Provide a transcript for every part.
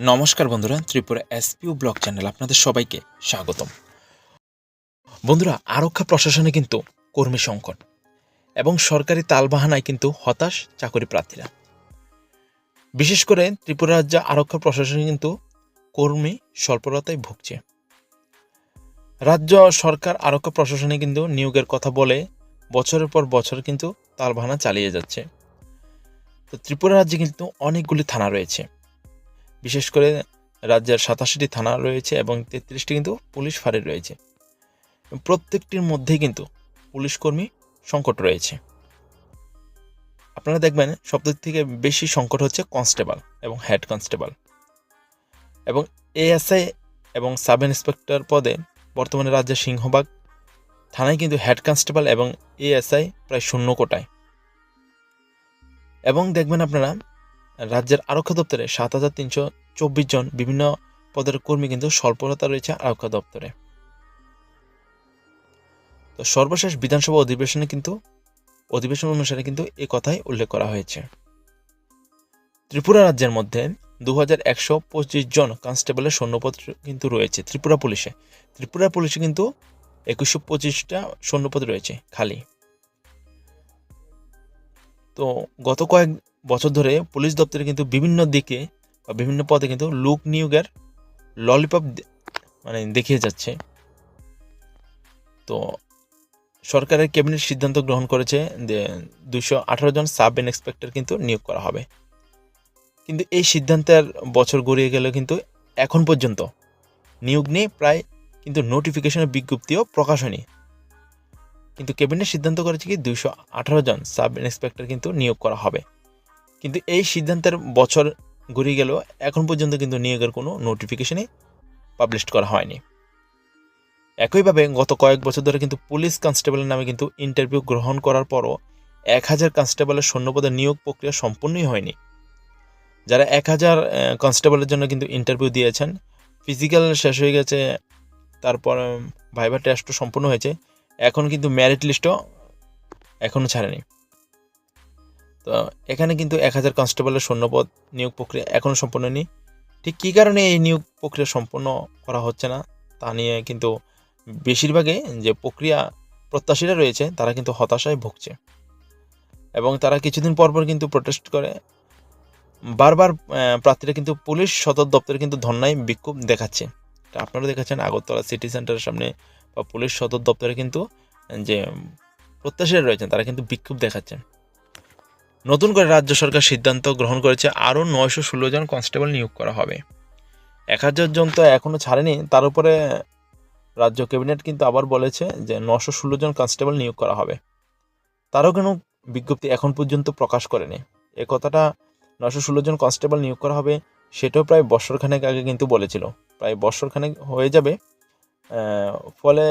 নমস্কার বন্ধুরা, Tripura SPO blog channel আপনাদের সবাইকে স্বাগতম। বন্ধুরা, আরক্ষা প্রশাসনে কিন্তু কর্মী সংকট এবং সরকারি তালবাহানায় কিন্তু হতাশ চাকরি প্রার্থীরা বিশেষ করে ত্রিপুরা রাজ্য আরক্ষা প্রশাসনে কিন্তু কর্মী স্বল্পতায় ভুগছে। রাজ্য সরকার আরক্ষা প্রশাসনে কিন্তু নিয়োগের কথা বলে বছরের পর বছর কিন্তু তালবাহানা চালিয়ে যাচ্ছে। তো ত্রিপুরা রাজ্যে কিন্তু অনেকগুলি থানা রয়েছে। বিশেষ করে রাজ্যের সাতাশিটি থানা রয়েছে এবং তেত্রিশটি কিন্তু পুলিশ ফাঁড়ি রয়েছে। প্রত্যেকটির মধ্যেই কিন্তু পুলিশ কর্মী সংকট রয়েছে। আপনারা দেখবেন সব থেকে বেশি সংকট হচ্ছে কনস্টেবল এবং হেড কনস্টেবল। এবং এএসআই এবং সাব ইন্সপেক্টর পদে বর্তমানে রাজ্যের সিংহবাগ থানায় কিন্তু হেড কনস্টেবল এবং এএসআই প্রায় শূন্য কোটায়। এবং দেখবেন আপনারা রাজ্যের আরক্ষা দপ্তরে সাত হাজার তিনশো চব্বিশ জন বিভিন্ন পদের কর্মী কিন্তু স্বল্পতা রয়েছে আরক্ষা দপ্তরে। তো সর্বশেষ বিধানসভা অধিবেশনে কিন্তু, অধিবেশন অনুসারে কিন্তু এই কথাই উল্লেখ করা হয়েছে। ত্রিপুরা রাজ্যের মধ্যে দু হাজার একশো পঁচিশ জন কনস্টেবলের সৈন্যপদ কিন্তু রয়েছে ত্রিপুরা পুলিশে। ত্রিপুরা পুলিশে কিন্তু একুশশো পঁচিশটা সৈন্যপদ রয়েছে খালি। তো গত কয়েক বছর ধরে পুলিশ দপ্তরে কিন্তু বিভিন্ন দিকে বা বিভিন্ন পদে কিন্তু লোক নিয়োগের ললিপপ মানে দেখিয়ে যাচ্ছে। তো সরকারের ক্যাবিনেট সিদ্ধান্ত গ্রহণ করেছে যে দুশো আঠারো জন সাব ইন্সপেক্টর কিন্তু নিয়োগ করা হবে। কিন্তু এই সিদ্ধান্তের বছর গড়িয়ে গেলে কিন্তু এখন পর্যন্ত। নিয়োগ নিয়ে প্রায় কিন্তু নোটিফিকেশনের বিজ্ঞপ্তিও প্রকাশ হয়নি। কিন্তু ক্যাবিনেট সিদ্ধান্ত করেছে কি দুইশো আঠারো জন সাব ইন্সপেক্টর কিন্তু নিয়োগ করা হবে। কিন্তু এই সিদ্ধান্তের বছর গড়িয়ে গেল এখন পর্যন্ত কিন্তু নিয়োগের কোনো নোটিফিকেশনই পাবলিশ করা হয়নি। একইভাবে গত কয়েক বছর ধরে কিন্তু পুলিশ কনস্টেবলের নামে কিন্তু ইন্টারভিউ গ্রহণ করার পরও এক হাজার কনস্টেবলের সৈন্যপদের নিয়োগ প্রক্রিয়া সম্পূর্ণই হয়নি। যারা এক হাজার কনস্টেবলের জন্য কিন্তু ইন্টারভিউ দিয়েছেন ফিজিক্যাল শেষ হয়ে গেছে, তারপর ভাইবা টেস্টও সম্পূর্ণ হয়েছে, এখন কিন্তু ম্যারিট লিস্টও এখনও ছাড়েনি। তো এখানে কিন্তু এক হাজার কনস্টেবলের সৈন্যপদ নিয়োগ প্রক্রিয়া এখনও সম্পূর্ণ নেই ঠিক কী কারণে এই নিয়োগ প্রক্রিয়া সম্পন্ন করা হচ্ছে না তা নিয়ে কিন্তু বেশিরভাগে যে প্রক্রিয়া প্রত্যাশীরা রয়েছে, তারা কিন্তু হতাশায় ভুগছে। এবং তারা কিছুদিন পর পর কিন্তু প্রোটেস্ট করে। বারবার প্রার্থীরা কিন্তু পুলিশ সদর দপ্তরে কিন্তু ধর্নায় বিক্ষোভ দেখাচ্ছে। আপনারা দেখাচ্ছেন আগরতলা সিটি সেন্টারের সামনে বা পুলিশ সদর দপ্তরে কিন্তু যে প্রত্যাশীরা রয়েছেন, তারা কিন্তু বিক্ষোভ দেখাচ্ছেন। নতুন করে রাজ্য সরকার সিদ্ধান্ত গ্রহণ করেছে, আরও নয়শো ষোলো জন কনস্টেবল নিয়োগ করা হবে। এক হাজার জন তো এখনও ছাড়েনি, তার উপরে রাজ্য ক্যাবিনেট কিন্তু আবার বলেছে যে নশো ষোলো জন কনস্টেবল নিয়োগ করা হবে। তারও কেন বিজ্ঞপ্তি এখন পর্যন্ত প্রকাশ করেনি। এ কথাটা নশো ষোলো জন কনস্টেবল নিয়োগ করা হবে, সেটাও প্রায় বছরখানেক আগে কিন্তু বলেছিল। প্রায় বছরখানেক হয়ে যাবে ফলে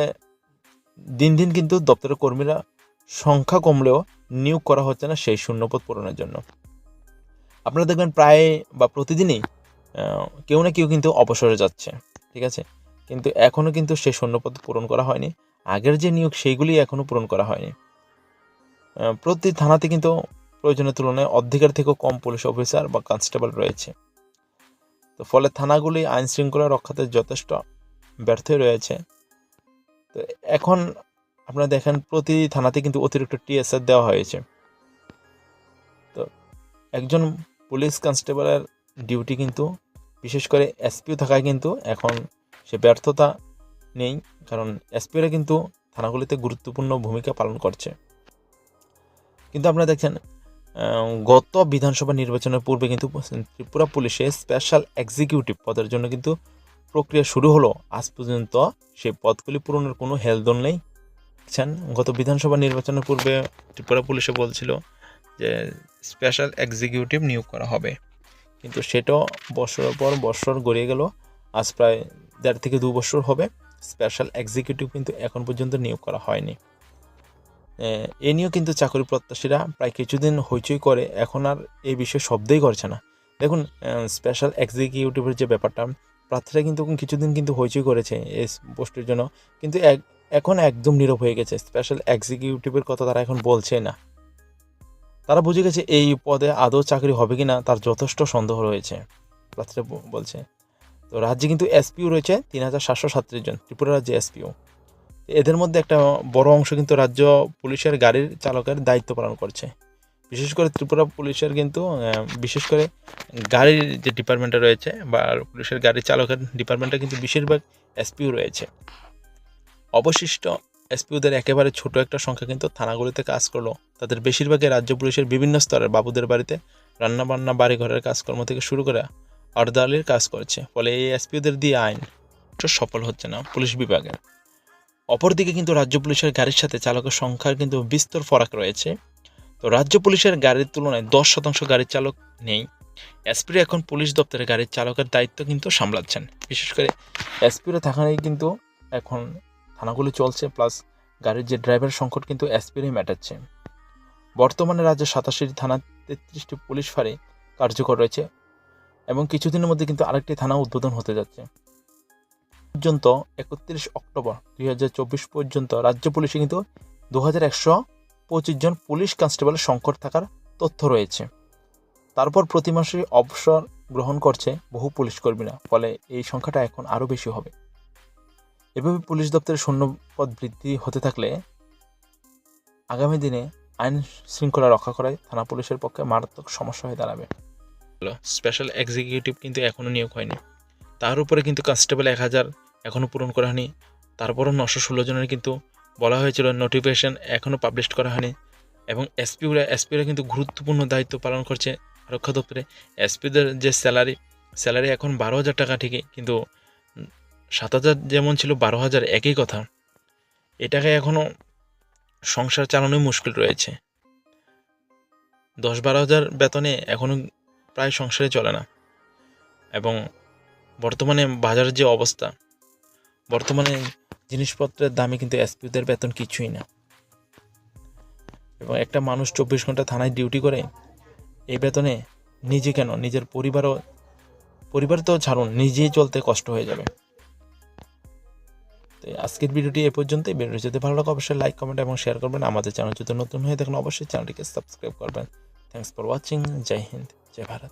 দিন দিন কিন্তু দপ্তরের কর্মীরা সংখ্যা কমলেও নিয়োগ করা হচ্ছে না সেই শূন্যপদ পূরণের জন্য। আপনারা দেখবেন প্রায় বা প্রতিদিনই কেউ না কেউ কিন্তু অবসরে যাচ্ছে, ঠিক আছে? কিন্তু এখনও কিন্তু সেই শূন্যপদ পূরণ করা হয়নি। আগের যে নিয়োগ, সেইগুলি এখনও পূরণ করা হয়নি। প্রতি থানাতে কিন্তু প্রয়োজনের তুলনায় অর্ধেকের থেকেও কম পুলিশ অফিসার বা কনস্টেবল রয়েছে। তো ফলে থানাগুলি আইন শৃঙ্খলা রক্ষাতে যথেষ্ট ব্যর্থই রয়েছে। তো এখন আপনারা দেখেন প্রতি থানাতে কিন্তু অতিরিক্ত টিএসআর দেওয়া হয়েছে। তো একজন পুলিশ কনস্টেবলের ডিউটি কিন্তু, বিশেষ করে এসপিও থাকায় কিন্তু এখন সে ব্যর্থতা নেই, কারণ এসপিওরা কিন্তু থানাগুলিতে গুরুত্বপূর্ণ ভূমিকা পালন করছে। কিন্তু আপনারা দেখছেন গত বিধানসভা নির্বাচনের পূর্বে কিন্তু ত্রিপুরা পুলিশে স্পেশাল এক্সিকিউটিভ পদের জন্য কিন্তু প্রক্রিয়া শুরু হলো। আজ পর্যন্ত সেই পদগুলি পূরণের কোনো হেলদোল নেই। দেখছেন, গত বিধানসভা নির্বাচনের পূর্বে ত্রিপুরা পুলিশে বলছিল যে স্পেশাল এক্সিকিউটিভ নিয়োগ করা হবে। কিন্তু সেটাও বছরের পর বছর গড়িয়ে গেল, আজ প্রায় দেড় থেকে দু বছর হবে স্পেশাল এক্সিকিউটিভ কিন্তু এখন পর্যন্ত নিয়োগ করা হয়নি। এ নিয়েও কিন্তু চাকরি প্রত্যাশীরা প্রায় কিছুদিন হইচই করে, এখন আর এই বিষয়ে শব্দই করছে না। দেখুন স্পেশাল এক্সিকিউটিভের যে ব্যাপারটা, প্রার্থীরা কিন্তু কিছুদিন কিন্তু হইচই করেছে এই পোস্টের জন্য। কিন্তু এক এখন একদম নীরব হয়ে গেছে স্পেশাল এক্সিকিউটিভের কথা তারা এখন বলছে না। তারা বুঝে গেছে এই পদে আদৌ চাকরি হবে কি না তার যথেষ্ট সন্দেহ রয়েছে। মুখপাত্রে বলছে, তো রাজ্যে কিন্তু এসপিও রয়েছে, তিন হাজার সাতশো সাতত্রিশ জন, ত্রিপুরা রাজ্যে এসপিও এদের মধ্যে একটা বড় অংশ কিন্তু রাজ্য পুলিশের গাড়ির চালকের দায়িত্ব পালন করছে। বিশেষ করে ত্রিপুরা পুলিশের কিন্তু বিশেষ করে গাড়ির যে ডিপার্টমেন্টটা রয়েছে বা পুলিশের গাড়ির চালকের ডিপার্টমেন্টে কিন্তু বেশিরভাগ এসপিও রয়েছে। অবশিষ্ট এসপিওদের একেবারে ছোট একটা সংখ্যা কিন্তু থানাগুলিতে কাজ করল। তাদের বেশিরভাগই রাজ্য পুলিশের বিভিন্ন স্তরের বাবুদের বাড়িতে রান্নাবান্না, বাড়িঘরের কাজকর্ম থেকে শুরু করে অর্দালির কাজ করছে, ফলে এই এসপিওদের দিয়ে আইন সফল হচ্ছে না পুলিশ বিভাগের অপরদিকে কিন্তু রাজ্য পুলিশের গাড়ির সাথে চালকের সংখ্যার কিন্তু বিস্তর ফরাক রয়েছে। তো রাজ্য পুলিশের গাড়ির তুলনায় দশ শতাংশ গাড়ির চালক নেই। এসপির এখন পুলিশ দপ্তরের গাড়ির চালকের দায়িত্ব কিন্তু সামলাচ্ছেন। বিশেষ করে এসপিরা থাকায় কিন্তু এখন থানাগুলি চলছে প্লাস গাড়ির যে ড্রাইভার সংকট কিন্তু এসপিরই মেটাচ্ছে। বর্তমানে রাজ্যে সাতাশি থানা, তেত্রিশটি পুলিশ ফাঁড়ি কার্যকর রয়েছে এবং কিছুদিনের মধ্যে কিন্তু আরেকটি থানা উদ্বোধন হতে যাচ্ছে। পর্যন্ত একত্রিশ অক্টোবর দুই হাজার চব্বিশ পর্যন্ত রাজ্য পুলিশে কিন্তু দু হাজার একশো পঁচিশ জন পুলিশ কনস্টেবলের সংকট থাকার তথ্য রয়েছে। তারপর প্রতি মাসে অবসর গ্রহণ করছে বহু পুলিশ কর্মীরা, ফলে এই সংখ্যাটা এখন আরও বেশি হবে। এভাবে পুলিশ দপ্তরের শূন্যপদ বৃদ্ধি হতে থাকলে আগামী দিনে আইন শৃঙ্খলা রক্ষা করায় থানা পুলিশের পক্ষে মারাত্মক সমস্যা হয়ে দাঁড়াবে। স্পেশাল এক্সিকিউটিভ কিন্তু এখনও নিয়োগ হয়নি। তার উপরে কিন্তু কনস্টেবল এক হাজার এখনও পূরণ করা হয়নি। তারপরও নশো ষোলো জনের কিন্তু বলা হয়েছিল নোটিফিকেশন এখনও পাবলিশ করা হয়নি এবং এসপিওরা এসপিরা কিন্তু গুরুত্বপূর্ণ দায়িত্ব পালন করছে রক্ষা দপ্তরে। এসপিদের যে স্যালারি স্যালারি এখন বারো হাজার টাকা ঠিকই, কিন্তু সাত হাজার যেমন ছিল, বারো হাজার একই কথা। এটাকে এখনও সংসার চালানোই মুশকিল রয়েছে। দশ বারো হাজার বেতনে এখনও প্রায় সংসারে চলে না। এবং বর্তমানে বাজারের যে অবস্থা, বর্তমানে জিনিসপত্রের দামে কিন্তু এসপিদের বেতন কিছুই না। এবং একটা মানুষ চব্বিশ ঘণ্টা থানায় ডিউটি করে, এই বেতনে নিজে কেন? নিজের পরিবারও, পরিবার তো ছাড়ুন, নিজেই চলতে কষ্ট হয়ে যাবে। আজকের ভিডিওটি এ পর্যন্তই। ভিডিওটি যদি ভালো লাগে, অবশ্যই লাইক কমেন্ট এবং শেয়ার করবেন। আমাদের চ্যানেল যদি নতুন হয়ে থাকেন, অবশ্যই চ্যানেলটিকে সাবস্ক্রাইব করবেন। Thanks for watching Jai Hind Jai Bharat